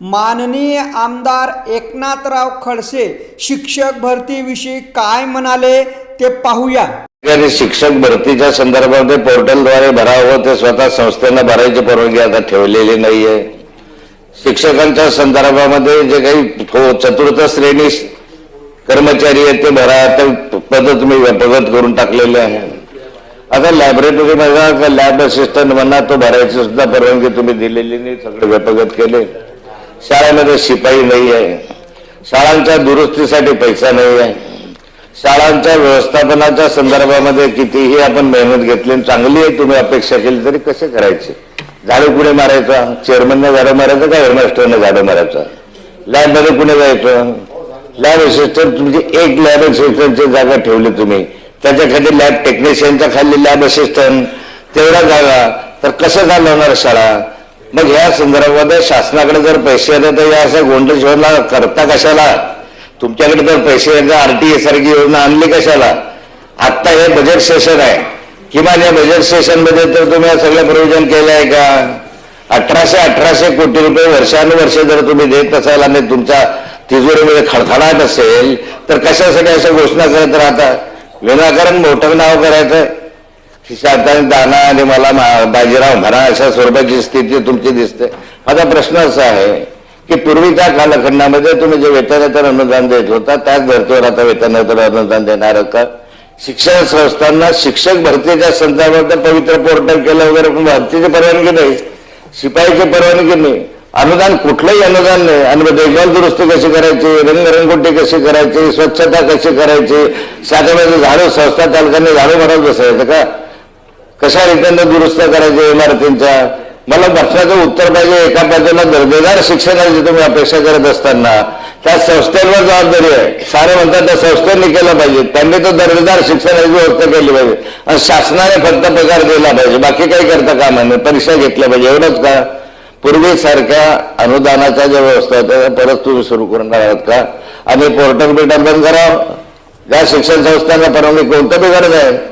माननीय आमदार एकनाथराव खडसे शिक्षक भरतीविषयी काय म्हणाले ते पाहूया. शिक्षक भरतीच्या संदर्भामध्ये पोर्टलद्वारे भरावं ते स्वतः संस्थेनं भरायची परवानगी आता ठेवलेली नाहीये. शिक्षकांच्या संदर्भामध्ये जे काही चतुर्थ श्रेणी कर्मचारी आहेत ते भरा ते पद तुम्ही व्यपगत करून टाकलेले आहे. आता लायब्ररी म्हणा लॅब असिस्टंट म्हणा तो भरायची सुद्धा परवानगी तुम्ही दिलेली नाही सगळे व्यपगत केले. शाळेमध्ये शिपाई नाही आहे शाळांच्या दुरुस्तीसाठी पैसा नाही आहे शाळांच्या व्यवस्थापनाच्या संदर्भामध्ये कितीही आपण मेहनत घेतली आणि चांगली आहे तुम्ही अपेक्षा केली तरी कसे करायचे? झाडू कुठे मारायचा? चेअरमनने झाडं मारायचं का हेडमास्टरने झाडं मारायचं? लॅबमध्ये कुठे जायचं? लॅब असिस्टंट तुमची एक लॅब असिस्टंटची जागा ठेवली तुम्ही. त्याच्याखाली लॅब टेक्निशियनच्या खाली लॅब असिस्टंट तेवढा जागा. तर कसं चालवणार शाळा? मग ह्या संदर्भामध्ये शासनाकडे जर पैसे आले तर या अशा गोंधळ शोधला करता कशाला? तुमच्याकडे जर पैसे आरटीए सारखी योजना आणली कशाला? आत्ता हे बजेट सेशन आहे. किमान या बजेट सेशनमध्ये तर तुम्ही सगळं प्रयोजन केलं आहे का? अठराशे अठराशे कोटी रुपये वर्षानुवर्षे जर तुम्ही देत असाल आणि तुमच्या तिजोरीमध्ये खडखडाट असेल तर कशासाठी अशा घोषणा करत राहता? विनाकारण मोठं नाव करायचं? खिशाताने दाना आणि मला मा- बाजीराव म्हणा अशा स्वरूपाची स्थिती तुमची दिसते. आता प्रश्न असा आहे की पूर्वीच्या कालखंडामध्ये तुम्ही जे वेतनेतर अनुदान देत होता त्याच धर्तीवर आता वेतनेतर अनुदान देणार का शिक्षण संस्थांना शिक्षक भरतीच्या संदर्भात पवित्र पोर्टल केलं वगैरे पण भरतीची परवानगी नाही. शिपाईची परवानगी नाही. अनुदान कुठलंही अनुदान नाही. आणि मग देखभाल दुरुस्ती कशी करायची? रंगरंगोटी कशी करायची? स्वच्छता कशी करायची? शाखेमध्ये झाडू संस्था चालकांनी झाडू मारत बसायचं का कशा रीतीने दुरुस्त करायचे इमारतींचा? मला प्रश्नाचं उत्तर पाहिजे एका बाजूला दर्जेदार शिक्षणाची तुम्ही अपेक्षा करत असताना. त्या संस्थेवर जबाबदारी आहे. सारे म्हणतात त्या संस्थेने केलं पाहिजे. त्यांनी तो दर्जेदार शिक्षणाची व्यवस्था केली पाहिजे. आणि शासनाने फक्त पगार दिला पाहिजे. बाकी काही करता कामा नाही परीक्षा घेतल्या पाहिजे. एवढंच का? पूर्वीसारख्या अनुदानाच्या ज्या व्यवस्था होत्या त्या परत तुम्ही सुरू करणार आहात का? आणि पोर्टल बिटर बंद करावं? या शिक्षण संस्थांना परवानगी कोणतं बिघडत आहे?